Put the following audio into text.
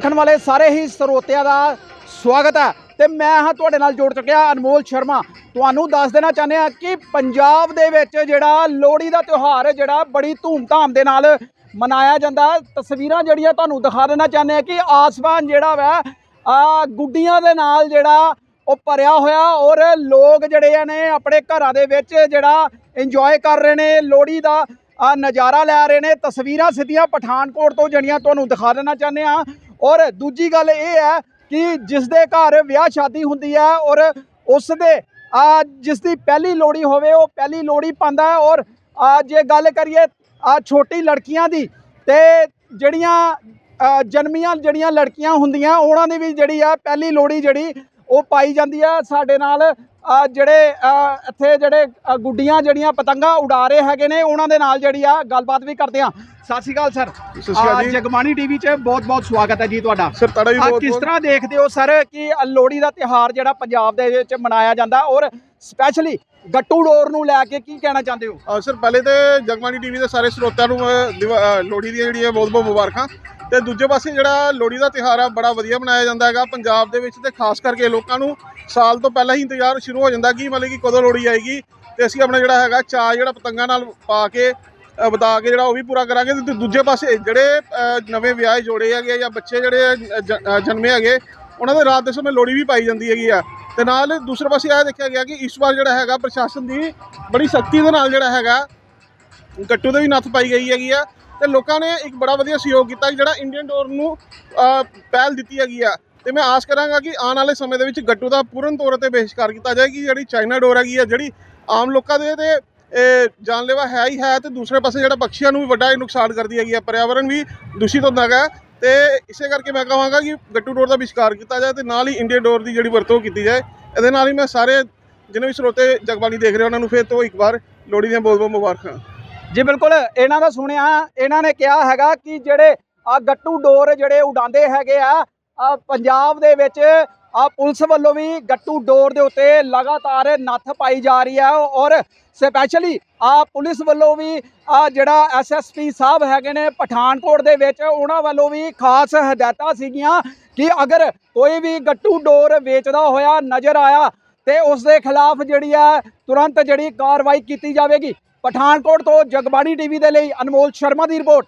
ਦੇਖਣ ਵਾਲੇ ਸਾਰੇ ਹੀ ਸਰੋਤਿਆਂ ਦਾ ਸਵਾਗਤ ਹੈ। ਤੇ ਮੈਂ ਹਾਂ ਤੁਹਾਡੇ ਨਾਲ ਜੁੜ ਚੁੱਕਿਆ ਅਨਮੋਲ ਸ਼ਰਮਾ। ਤੁਹਾਨੂੰ ਦੱਸ ਦੇਣਾ ਚਾਹੁੰਦੇ ਆ ਕਿ ਪੰਜਾਬ ਦੇ ਵਿੱਚ ਜਿਹੜਾ ਲੋਹੜੀ ਦਾ ਤਿਉਹਾਰ ਹੈ, ਜਿਹੜਾ ਬੜੀ ਧੂਮਧਾਮ ਦੇ ਨਾਲ ਮਨਾਇਆ ਜਾਂਦਾ ਤਸਵੀਰਾਂ ਜਿਹੜੀਆਂ ਤੁਹਾਨੂੰ ਦਿਖਾ ਦੇਣਾ ਚਾਹੁੰਦੇ ਆ ਕਿ ਆਸਮਾਨ ਜਿਹੜਾ ਵਾ, ਆ ਗੁੱਡੀਆਂ ਦੇ ਨਾਲ ਜਿਹੜਾ ਉਹ ਭਰਿਆ ਹੋਇਆ ਔਰ ਲੋਕ ਜਿਹੜੇ ਆ ਨੇ ਆਪਣੇ ਘਰਾਂ ਦੇ ਵਿੱਚ ਜਿਹੜਾ ਇੰਜੋਏ ਕਰ ਰਹੇ ਨੇ, ਲੋਹੜੀ ਦਾ, ਆ ਨਜ਼ਾਰਾ ਲੈ ਰਹੇ ਨੇ। ਤਸਵੀਰਾਂ ਸਿੱਧੀਆਂ ਪਠਾਨਕੋਟ ਤੋਂ ਜਿਹੜੀਆਂ ਤੁਹਾਨੂੰ ਦਿਖਾ ਦੇਣਾ ਚਾਹੁੰਦੇ ਆ ਔਰ ਦੂਜੀ ਗੱਲ ਇਹ ਹੈ ਕਿ ਜਿਸ ਦੇ ਘਰ ਵਿਆਹ ਸ਼ਾਦੀ ਹੁੰਦੀ ਹੈ ਔਰ ਉਸ ਦੇ ਆ ਜਿਸ ਦੀ ਪਹਿਲੀ ਲੋਹੜੀ ਹੋਵੇ ਉਹ ਪਹਿਲੀ ਲੋਹੜੀ ਪਾਉਂਦਾ ਔਰ ਜੇ ਗੱਲ ਕਰੀਏ, ਆ ਛੋਟੀ ਲੜਕੀਆਂ ਦੀ, ਤੇ ਜਿਹੜੀਆਂ ਜਨਮੀਆਂ ਜਿਹੜੀਆਂ ਲੜਕੀਆਂ ਹੁੰਦੀਆਂ, ਉਹਨਾਂ ਦੀ ਵੀ ਜਿਹੜੀ ਆ ਪਹਿਲੀ ਲੋਹੜੀ ਜਿਹੜੀ ਉਹ ਪਾਈ ਜਾਂਦੀ ਆ ਸਾਡੇ ਨਾਲ ਜਿਹੜੇ ਇੱਥੇ ਜਿਹੜੇ ਗੁੱਡੀਆਂ ਜਿਹੜੀਆਂ ਪਤੰਗਾਂ ਉਡਾ ਰਹੇ ਹੈਗੇ ਨੇ ਉਹਨਾਂ ਦੇ ਨਾਲ ਜਿਹੜੀ ਆ ਗੱਲਬਾਤ ਵੀ ਕਰਦੇ ਆ ਸਤਿ ਸ਼੍ਰੀ ਅਕਾਲ ਸਰ। ਜਗਬਾਣੀ ਟੀਵੀ 'ਚ ਬਹੁਤ ਬਹੁਤ ਸਵਾਗਤ ਹੈ ਜੀ ਤੁਹਾਡਾ। ਸਰ ਤੁਹਾਡਾ ਵੀ ਬਹੁਤ ਕਿਸ ਤਰ੍ਹਾਂ ਦੇਖਦੇ ਹੋ ਸਰ ਕਿ ਲੋਹੜੀ ਦਾ ਤਿਹਾਰ ਜਿਹੜਾ ਪੰਜਾਬ ਦੇ ਵਿੱਚ ਮਨਾਇਆ ਜਾਂਦਾ ਔਰ ਸਪੈਸ਼ਲੀ ਗੱਟੂ ਡੋਰ ਨੂੰ ਲੈ ਕੇ ਕੀ ਕਹਿਣਾ ਚਾਹੁੰਦੇ ਹੋ? ਸਰ ਪਹਿਲੇ ਤੇ ਜਗਬਾਣੀ ਟੀਵੀ ਦੇ ਸਾਰੇ ਸਰੋਤਿਆਂ ਨੂੰ ਲੋਹੜੀ ਦੀਆਂ ਜਿਹੜੀਆਂ ਬਹੁਤ ਬਹੁਤ ਮੁਬਾਰਕਾਂ। ਤੇ ਦੂਜੇ ਪਾਸੇ ਜਿਹੜਾ ਲੋਹੜੀ ਦਾ ਤਿਉਹਾਰ ਆ ਬੜਾ ਵਧੀਆ ਮਨਾਇਆ ਜਾਂਦਾ ਹੈਗਾ। ਪੰਜਾਬ ਦੇ ਵਿੱਚ ਤੇ ਖਾਸ ਕਰਕੇ ਲੋਕਾਂ ਨੂੰ ਸਾਲ ਤੋਂ ਪਹਿਲਾਂ ਹੀ ਇੰਤਜ਼ਾਰ ਸ਼ੁਰੂ ਹੋ ਜਾਂਦਾ ਕਿ ਮਤਲਬ ਕਿ ਕਦੋਂ ਲੋਹੜੀ ਆਏਗੀ ਤੇ ਅਸੀਂ ਆਪਣਾ ਜਿਹੜਾ ਹੈਗਾ ਚਾਅ ਜਿਹੜਾ ਪਤੰਗਾਂ ਨਾਲ ਪਾ ਕੇ ਅਹ, ਕੇ ਜਿਹੜਾ ਉਹ ਵੀ ਪੂਰਾ ਕਰਾਂਗੇ ਤੇ ਦੂਜੇ ਪਾਸੇ ਜਿਹੜੇ ਨਵੇਂ ਵਿਆਹੇ ਜੋੜੇ ਹੈਗੇ ਜਾਂ ਬੱਚੇ ਜਿਹੜੇ ਜਨਮੇ ਹੈਗੇ ਉਹਨਾਂ ਦੇ ਰਾਤ ਦੇ ਸਮੇਂ ਲੋਹੜੀ ਵੀ ਪਾਈ ਜਾਂਦੀ ਹੈਗੀ ਆ। ਤੇ ਨਾਲ ਦੂਸਰੇ ਪਾਸੇ ਇਹ ਦੇਖਿਆ ਗਿਆ ਕਿ ਇਸ ਵਾਰ ਜਿਹੜਾ ਹੈਗਾ ਪ੍ਰਸ਼ਾਸਨ ਦੀ ਬੜੀ ਸਖਤੀ ਦੇ ਨਾਲ ਜਿਹੜਾ ਹੈਗਾ ਗੱਟੂ ਦੇ ਵੀ ਨੱਥ ਪਾਈ ਗਈ ਹੈਗੀ ਆ। ਤੇ ਲੋਕਾਂ ਨੇ ਇੱਕ ਬੜਾ ਵਧੀਆ ਸਹਿਯੋਗ ਕੀਤਾ ਜਿਹੜਾ ਇੰਡੀਅਨ ਡੋਰ ਨੂੰ ਪਹਿਲ ਦਿੱਤੀ ਹੈਗੀ ਆ। ਤੇ ਮੈਂ ਆਸ ਕਰਾਂਗਾ ਕਿ ਆਉਣ ਵਾਲੇ ਸਮੇਂ ਦੇ ਵਿੱਚ ਗੱਟੂ ਦਾ ਪੂਰਨ ਤੌਰ ਤੇ ਬਹਿਸ਼ਕਾਰ ਕੀਤਾ ਜਾਏ ਕਿ ਜਿਹੜੀ ਚਾਈਨਾ ਡੋਰ ਹੈਗੀ ਆ, ਜਿਹੜੀ ਆਮ ਲੋਕਾਂ ਦੇ ਤੇ, ਇਹ ਜਾਨਲੇਵਾ ਹੈ ਹੀ ਹੈ ਤੇ ਦੂਸਰੇ ਪਾਸੇ ਜਿਹੜਾ ਪੰਛੀਆਂ ਨੂੰ ਵੀ ਵੱਡਾ ਹੀ ਨੁਕਸਾਨ ਕਰਦੀ ਹੈਗੀ ਆ ਪਰਿਆਵਰਣ ਵੀ ਦੂਸ਼ਿਤ ਹੁੰਦਾ ਹੈਗਾ। ਤੇ ਇਸੇ ਕਰਕੇ ਮੈਂ ਕਹਾਂਗਾ ਕਿ ਗੱਟੂ ਡੋਰ ਦਾ ਵਿਸ਼ਕਾਰ ਕੀਤਾ ਜਾਏ ਤੇ ਨਾਲ ਹੀ ਇੰਡੀਅਨ ਡੋਰ ਦੀ ਜਿਹੜੀ ਵਰਤੋਂ ਕੀਤੀ ਜਾਏ। ਇਹਦੇ ਨਾਲ ਹੀ ਮੈਂ ਸਾਰੇ ਜਿੰਨੇ ਵੀ ਸਰੋਤੇ ਜਗਬਾਣੀ ਦੇਖ ਰਹੇ ਉਹਨਾਂ ਨੂੰ ਫਿਰ ਤੋਂ ਇੱਕ ਵਾਰ ਲੋਹੜੀ ਦੀਆਂ ਬਹੁਤ ਬਹੁਤ ਮੁਬਾਰਕਾਂ। ਜੀ, ਬਿਲਕੁਲ, ਇਹਨਾਂ ਦਾ ਸੁਣਿਆ, ਇਹਨਾਂ ਨੇ ਕਿਹਾ ਹੈਗਾ ਕਿ ਜਿਹੜੇ ਆ ਗੱਟੂ ਡੋਰ ਜਿਹੜੇ ਉਡਾਉਂਦੇ ਹੈਗੇ ਆ ਪੰਜਾਬ ਦੇ ਵਿੱਚ ਆ ਪੁਲਿਸ ਵੱਲੋਂ ਵੀ ਗੱਟੂ ਡੋਰ ਦੇ ਉੱਤੇ ਲਗਾਤਾਰ ਨੱਥ ਪਾਈ ਜਾ ਰਹੀ ਹੈ ਔਰ ਸਪੈਸ਼ਲੀ ਆ ਪੁਲਿਸ ਵੱਲੋਂ ਵੀ ਆ ਜਿਹੜਾ ਐਸਐਸਪੀ ਸਾਹਿਬ ਹੈਗੇ ਨੇ ਪਠਾਨਕੋਟ ਦੇ ਵਿੱਚ, ਉਹਨਾਂ ਵੱਲੋਂ ਵੀ ਖਾਸ ਹਦਾਇਤਾਂ ਸੀਗੀਆਂ ਕਿ ਅਗਰ ਕੋਈ ਵੀ ਗੱਟੂ ਡੋਰ ਵੇਚਦਾ ਹੋਇਆ ਨਜ਼ਰ ਆਇਆ ਤੇ ਉਸ ਦੇ ਖਿਲਾਫ ਜਿਹੜੀ ਹੈ ਤੁਰੰਤ ਜਿਹੜੀ ਕਾਰਵਾਈ ਕੀਤੀ ਜਾਵੇਗੀ। ਪਠਾਨਕੋਟ ਤੋਂ ਜਗਬਾਣੀ ਟੀਵੀ ਦੇ ਲਈ ਅਨਮੋਲ ਸ਼ਰਮਾ ਦੀ ਰਿਪੋਰਟ।